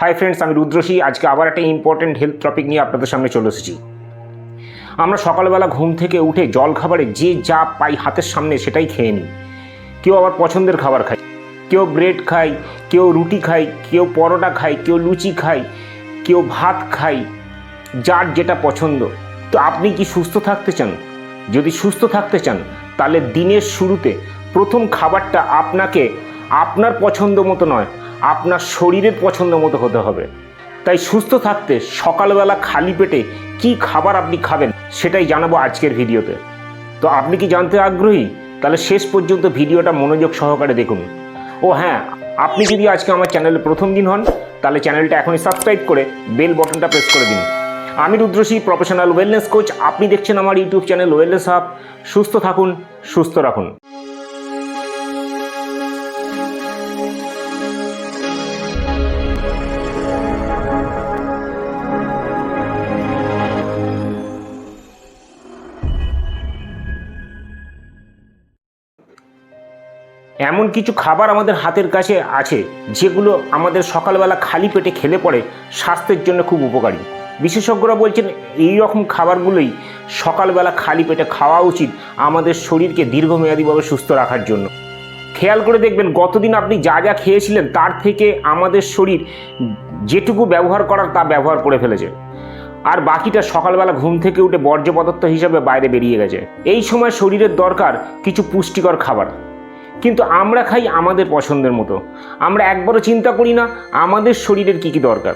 Hi friends আমি রুদ্রসী আজকে আবার একটা ইম্পর্টেন্ট হেলথ টপিক নিয়ে আপনাদের সামনে চলে এসেছি। আমরা সকালবেলা ঘুম থেকে উঠে জল খাবারে যে যা পাই হাতের সামনে সেটাই খেয়ে নিই। কেউ আবার পছন্দের খাবার খায়। কেউ ব্রেড খায়, কেউ রুটি খায়, কেউ পরোটা খায়, কেউ লুচি খায়, কেউ ভাত খায়, যার যেটা পছন্দ। তো আপনি কি সুস্থ থাকতে চান? যদি সুস্থ থাকতে চান, তাহলে দিনের শুরুতে প্রথম খাবারটা আপনাকে আপনার পছন্দ মতো নয় আপনার শরীরের পছন্দ মতো হতে হবে। তাই সুস্থ থাকতে সকালবেলা খালি পেটে কি খাবার আপনি খাবেন সেটাই জানাব আজকের ভিডিওতে। তো আপনি কি জানতে আগ্রহী? তাহলে শেষ পর্যন্ত ভিডিওটা মনোযোগ সহকারে দেখুন। ও হ্যাঁ আপনি যদি আজকে আমার চ্যানেলে প্রথম দিন হন, তাহলে চ্যানেলটা এখনই সাবস্ক্রাইব করে বেল বটনটা প্রেস করে দিন। আমি রুদ্রশী প্রফেশনাল ওয়েলনেস কোচ আপনি দেখছেন আমার ইউটিউব চ্যানেল ওয়েলনেস হাব সুস্থ থাকুন, সুস্থ রাখুন। এমন কিছু খাবার আমাদের হাতের কাছে আছে, যেগুলো আমাদের সকালবেলা খালি পেটে খেলে পড়ে, স্বাস্থ্যের জন্য খুব উপকারী। বিশেষজ্ঞরা বলছেন, এই রকম খাবারগুলোই সকালবেলা খালি পেটে খাওয়া উচিত আমাদের শরীরকে দীর্ঘমেয়াদীভাবে সুস্থ রাখার জন্য। খেয়াল করে দেখবেন, গতদিন আপনি যা যা খেয়েছিলেন, তার থেকে আমাদের শরীর যেটুকু ব্যবহার করার তা ব্যবহার করে ফেলেছে। আর বাকিটা সকালবেলা ঘুম থেকে উঠে বর্জ্য পদার্থ হিসাবে বাইরে বেরিয়ে গেছে। এই সময় শরীরের দরকার কিছু পুষ্টিকর খাবার। কিন্তু আমরা খাই আমাদের পছন্দের মতো। আমরা একবারও চিন্তা করি না আমাদের শরীরের কী কী দরকার।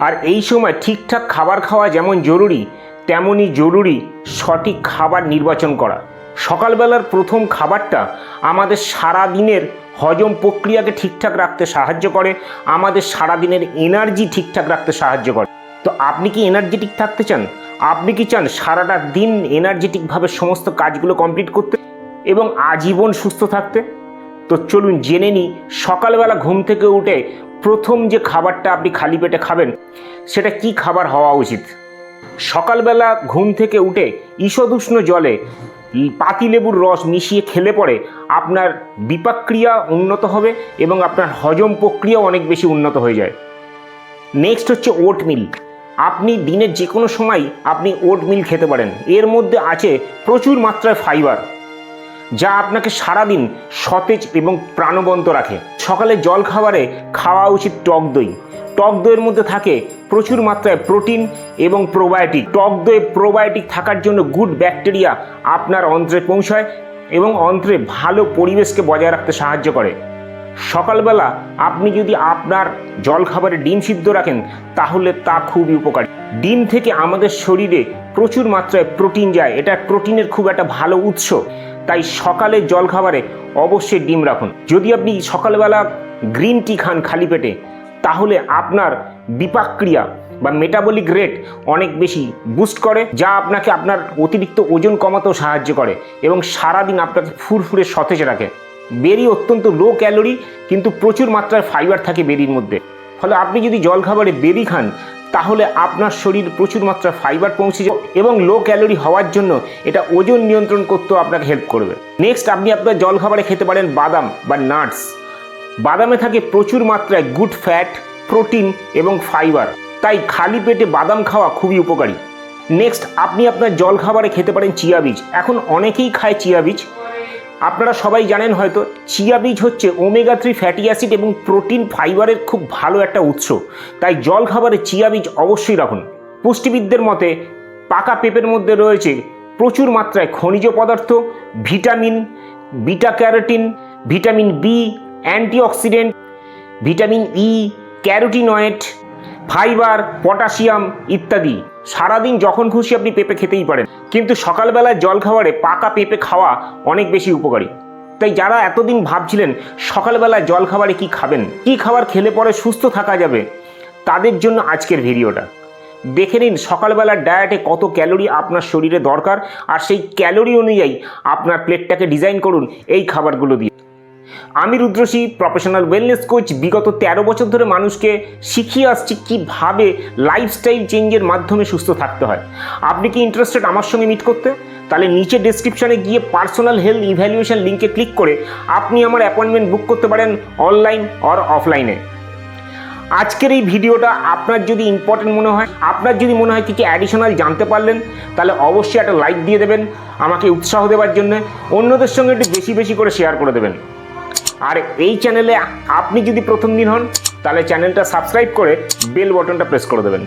আর এই সময় ঠিকঠাক খাবার খাওয়া যেমন জরুরি তেমনই জরুরি সঠিক খাবার নির্বাচন করা। সকালবেলার প্রথম খাবারটা আমাদের সারা দিনের হজম প্রক্রিয়াকে ঠিকঠাক রাখতে সাহায্য করে, আমাদের সারা দিনের এনার্জি ঠিকঠাক রাখতে সাহায্য করে। তো আপনি কি এনার্জেটিক থাকতে চান? আপনি কি চান সারাটা দিন এনার্জেটিকভাবে সমস্ত কাজগুলো কমপ্লিট করতে? এবং আজীবন সুস্থ থাকতে? তো চলুন জেনে নিই, সকালবেলা ঘুম থেকে উঠে প্রথম যে খাবারটা আপনি খালি পেটে খাবেন, সেটা কি খাবার হওয়া উচিত? সকালবেলা ঘুম থেকে উঠে ঈষদুষ্ণ জলে পাতিলেবুর রস মিশিয়ে খেলে পরে আপনার বিপাক্রিয়া উন্নত হবে এবং আপনার হজম প্রক্রিয়াও অনেক বেশি উন্নত হয়ে যায়। নেক্সট হচ্ছে ওট মিল আপনি দিনের যে কোনো সময় আপনি ওট মিল খেতে পারেন। এর মধ্যে আছে প্রচুর মাত্রায় ফাইবার। যা আপনাকে সারাদিন সতেজ এবং প্রাণবন্ত রাখে। সকালে জল খাবারে খাওয়া উচিত টক দই। টক দইয়ের মধ্যে থাকে প্রচুর মাত্রায় প্রোটিন এবং প্রোবায়োটিক। টক দই প্রোবায়োটিক থাকার জন্য গুড ব্যাকটেরিয়া আপনার অন্ত্রে পৌঁছায় এবং অন্ত্রে ভালো পরিবেশকে বজায় রাখতে সাহায্য করে। সকালবেলা আপনি যদি আপনার জলখাবারে ডিম সিদ্ধ রাখেন, তাহলে তা খুবই উপকারী। ডিম থেকে আমাদের শরীরে প্রচুর মাত্রায় প্রোটিন যায়। এটা প্রোটিনের খুব একটা ভালো উৎস। তাই সকালে জলখাবারে অবশ্যই ডিম রাখুন। যদি আপনি সকালবেলা গ্রিন টি খান খালি পেটে, তাহলে আপনার বিপাক্রিয়া বা মেটাবলিক রেট অনেক বেশি বুস্ট করে, যা আপনাকে আপনার অতিরিক্ত ওজন কমাতেও সাহায্য করে এবং সারাদিন আপনাকে ফুরফুরে সতেজ রাখে। বেরি অত্যন্ত লো ক্যালোরি কিন্তু প্রচুর মাত্রায় ফাইবার থাকে বেরির মধ্যে। ফলে আপনি যদি জলখাবারে বেরি খান তাহলে আপনার শরীর প্রচুর মাত্রায় ফাইবার পৌঁছে যাবে এবং লো ক্যালোরি হওয়ার জন্য এটা ওজন নিয়ন্ত্রণ করতেও আপনাকে হেল্প করবে। নেক্সট আপনি আপনার জলখাবারে খেতে পারেন বাদাম বা নাটস বাদামে থাকে প্রচুর মাত্রায় গুড ফ্যাট প্রোটিন এবং ফাইবার তাই খালি পেটে বাদাম খাওয়া খুবই উপকারী। নেক্সট আপনি আপনার জল খাবারে খেতে পারেন চিয়া বীজ। এখন অনেকেই খায় চিয়া বীজ। আপনারা সবাই জানেন হয়তো, চিয়া বীজ হচ্ছে ওমেগা থ্রি ফ্যাটি অ্যাসিড এবং প্রোটিন ফাইবারের খুব ভালো একটা উৎস। তাই জল খাবারে চিয়া বীজ অবশ্যই রাখুন। পুষ্টিবিদদের মতে, পাকা পেঁপের মধ্যে রয়েছে প্রচুর মাত্রায় খনিজ পদার্থ, vitamin beta carotene vitamin B antioxidant vitamin E carotenoid fibre potassium ইত্যাদি। সারাদিন যখন খুশি আপনি পেঁপে খেতেই পারেন। কিন্তু সকালবেলায় জল খাবারে পাকা পেঁপে খাওয়া অনেক বেশি উপকারী। তাই যারা এতদিন ভাবছিলেন সকালবেলায় জল খাবারে কি খাবেন, কি খাবার খেলে পরে সুস্থ থাকা যাবে, তাদের জন্য আজকের ভিডিওটা। দেখে নিন সকালবেলার ডায়েটে কত ক্যালোরি আপনার শরীরে দরকার, আর সেই ক্যালোরি অনুযায়ী আপনার প্লেটটাকে ডিজাইন করুন, এই খাবারগুলো দিয়ে। আমি রুদ্রশী প্রফেশনাল ওয়েলনেস কোচ বিগত ১৩ বছর ধরে মানুষকে শিখিয়ে আসছি কীভাবে লাইফস্টাইল চেঞ্জের মাধ্যমে সুস্থ থাকতে হয়। আপনি কি ইন্টারেস্টেড আমার সঙ্গে মিট করতে? তাহলে নিচে ডিসক্রিপশানে গিয়ে পার্সোনাল হেলথ ইভ্যালুয়েশন লিঙ্কে ক্লিক করে আপনি আমার অ্যাপয়েন্টমেন্ট বুক করতে পারেন অনলাইন অর অফলাইনে আজকের এই ভিডিওটা আপনার যদি ইম্পর্টেন্ট মনে হয়, আপনার যদি মনে হয় কিছু অ্যাডিশনাল জানতে পারলেন, তাহলে অবশ্যই একটা লাইক দিয়ে দেবেন, আমাকে উৎসাহ দেওয়ার জন্য। অন্যদের সঙ্গে একটু বেশি বেশি করে শেয়ার করে দেবেন। আর এই চ্যানেলে আপনি যদি প্রথম দিন হন, তাহলে চ্যানেলটা সাবস্ক্রাইব করে বেল বটনটা প্রেস করে দেবেন।